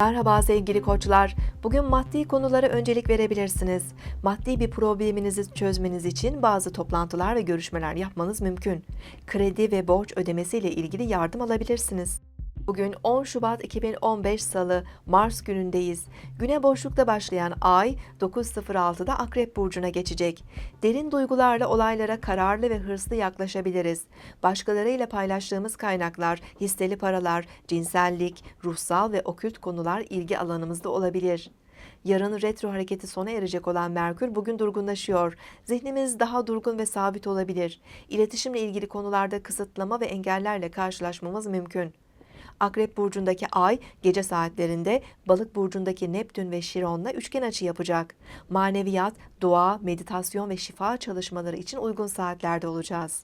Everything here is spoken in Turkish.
Merhaba sevgili koçlar. Bugün maddi konulara öncelik verebilirsiniz. Maddi bir probleminizi çözmeniz için bazı toplantılar ve görüşmeler yapmanız mümkün. Kredi ve borç ödemesiyle ilgili yardım alabilirsiniz. Bugün 10 Şubat 2015 Salı, Mars günündeyiz. Güne boşlukta başlayan ay 9.06'da Akrep Burcu'na geçecek. Derin duygularla olaylara kararlı ve hırslı yaklaşabiliriz. Başkalarıyla paylaştığımız kaynaklar, hisseli paralar, cinsellik, ruhsal ve okült konular ilgi alanımızda olabilir. Yarın retro hareketi sona erecek olan Merkür bugün durgunlaşıyor. Zihnimiz daha durgun ve sabit olabilir. İletişimle ilgili konularda kısıtlama ve engellerle karşılaşmamız mümkün. Akrep burcundaki Ay gece saatlerinde Balık burcundaki Neptün ve Şiron'la üçgen açı yapacak. Maneviyat, dua, meditasyon ve şifa çalışmaları için uygun saatlerde olacağız.